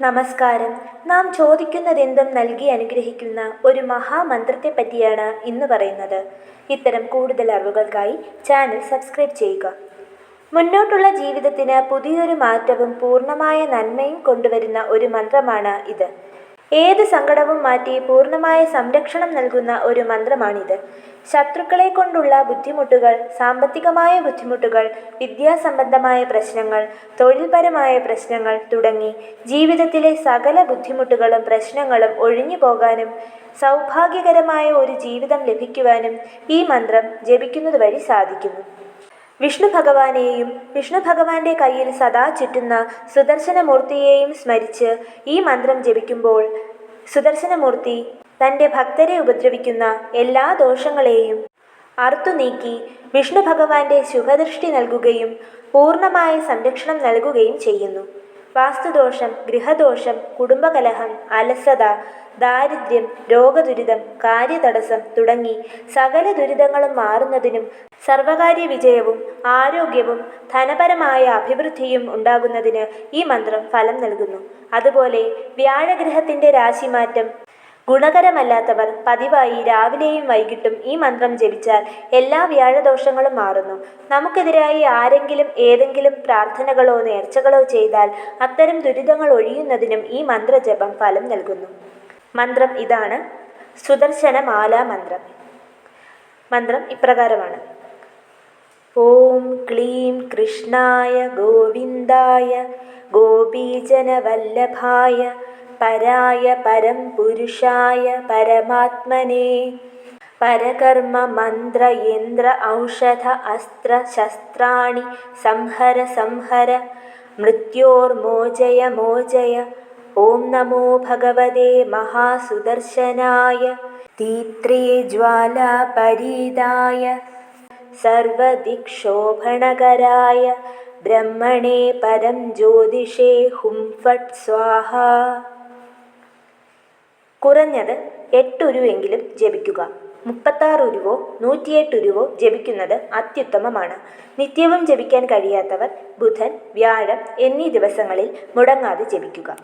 നമസ്കാരം. നാം ചോദിക്കുന്നതെന്തും നൽകി അനുഗ്രഹിക്കുന്ന ഒരു മഹാമന്ത്രത്തെ പറ്റിയാണ് ഇന്ന് പറയുന്നത്. ഇത്തരം കൂടുതൽ അറിവുകൾക്കായി ചാനൽ സബ്സ്ക്രൈബ് ചെയ്യുക. മുന്നോട്ടുള്ള ജീവിതത്തിന് പുതിയൊരു മാറ്റവും പൂർണമായ നന്മയും കൊണ്ടുവരുന്ന ഒരു മന്ത്രമാണ് ഇത്. ഏത് സങ്കടവും മാറ്റി പൂർണമായ സംരക്ഷണം നൽകുന്ന ഒരു മന്ത്രമാണിത്. ശത്രുക്കളെ കൊണ്ടുള്ള ബുദ്ധിമുട്ടുകൾ സാമ്പത്തികമായ ബുദ്ധിമുട്ടുകൾ വിദ്യാസംബന്ധമായ പ്രശ്നങ്ങൾ തൊഴിൽപരമായ പ്രശ്നങ്ങൾ തുടങ്ങി ജീവിതത്തിലെ സകല ബുദ്ധിമുട്ടുകളും പ്രശ്നങ്ങളും ഒഴിഞ്ഞു പോകാനും സൗഭാഗ്യകരമായ ഒരു ജീവിതം ലഭിക്കുവാനും ഈ മന്ത്രം ജപിക്കുന്നത് വഴി സാധിക്കുന്നു. വിഷ്ണു ഭഗവാനെയും വിഷ്ണു ഭഗവാന്റെ കയ്യിൽ സദാ ചുറ്റുന്ന സുദർശനമൂർത്തിയെയും സ്മരിച്ച് ഈ മന്ത്രം ജപിക്കുമ്പോൾ സുദർശനമൂർത്തി തന്റെ ഭക്തരെ ഉപദ്രവിക്കുന്ന എല്ലാ ദോഷങ്ങളെയും അറുത്തു നീക്കി വിഷ്ണു ഭഗവാന്റെ ശുഭദൃഷ്ടി നൽകുകയും പൂർണമായ സംരക്ഷണം നൽകുകയും ചെയ്യുന്നു. വാസ്തുദോഷം ഗൃഹദോഷം കുടുംബകലഹം അലസത ദാരിദ്ര്യം രോഗദുരിതം കാര്യതടസ്സം തുടങ്ങി സകല ദുരിതങ്ങളും മാറുന്നതിനും സർവകാര്യ വിജയവും ആരോഗ്യവും ധനപരമായ അഭിവൃദ്ധിയും ഉണ്ടാകുന്നതിന് ഈ മന്ത്രം ഫലം നൽകുന്നു. അതുപോലെ വ്യാഴഗ്രഹത്തിന്റെ രാശിമാറ്റം ഗുണകരമല്ലാത്തവർ പതിവായി രാവിലെയും വൈകിട്ടും ഈ മന്ത്രം ജപിച്ചാൽ എല്ലാ വ്യാഴദോഷങ്ങളും മാറുന്നു. നമുക്കെതിരായി ആരെങ്കിലും ഏതെങ്കിലും പ്രാർത്ഥനകളോ നേർച്ചകളോ ചെയ്താൽ അത്തരം ദുരിതങ്ങൾ ഒഴിയുന്നതിനും ഈ മന്ത്രജപം ഫലം നൽകുന്നു. മന്ത്രം ഇതാണ് സുദർശനമാല മന്ത്രം. മന്ത്രം ഇപ്രകാരമാണ്. ഓം ക്ലീം കൃഷ്ണായ ഗോവിന്ദായ ഗോപീജനവല്ലഭായ പരായ പരം പുരുഷായ പരമാത്മനെ. പരകർമ്മ മന്ത്ര യന്ത്ര ഔഷധ അസ്ത്ര ശസ്ത്രാണി സംഹര സംഹര മൃത്യോർമോചയ മോചയ ഓം നമോ ഭഗവതേ മഹാസുദർശനായ. തീത്രേ ജ്വാലാപരീതായ സർവദിക്ഷോഭണകരായ. ബ്രഹ്മണേ പരം ജ്യോതിഷേ ഹും ഫട്ട് സ്വാഹ. കുറഞ്ഞത് എട്ടുരുവെങ്കിലും ജപിക്കുക. മുപ്പത്താറ് ഉരുവോ നൂറ്റിയെട്ട് ഉരുവോ ജപിക്കുന്നത് അത്യുത്തമമാണ്. നിത്യവും ജപിക്കാൻ കഴിയാത്തവർ ബുധൻ വ്യാഴം എന്നീ ദിവസങ്ങളിൽ മുടങ്ങാതെ ജപിക്കുക.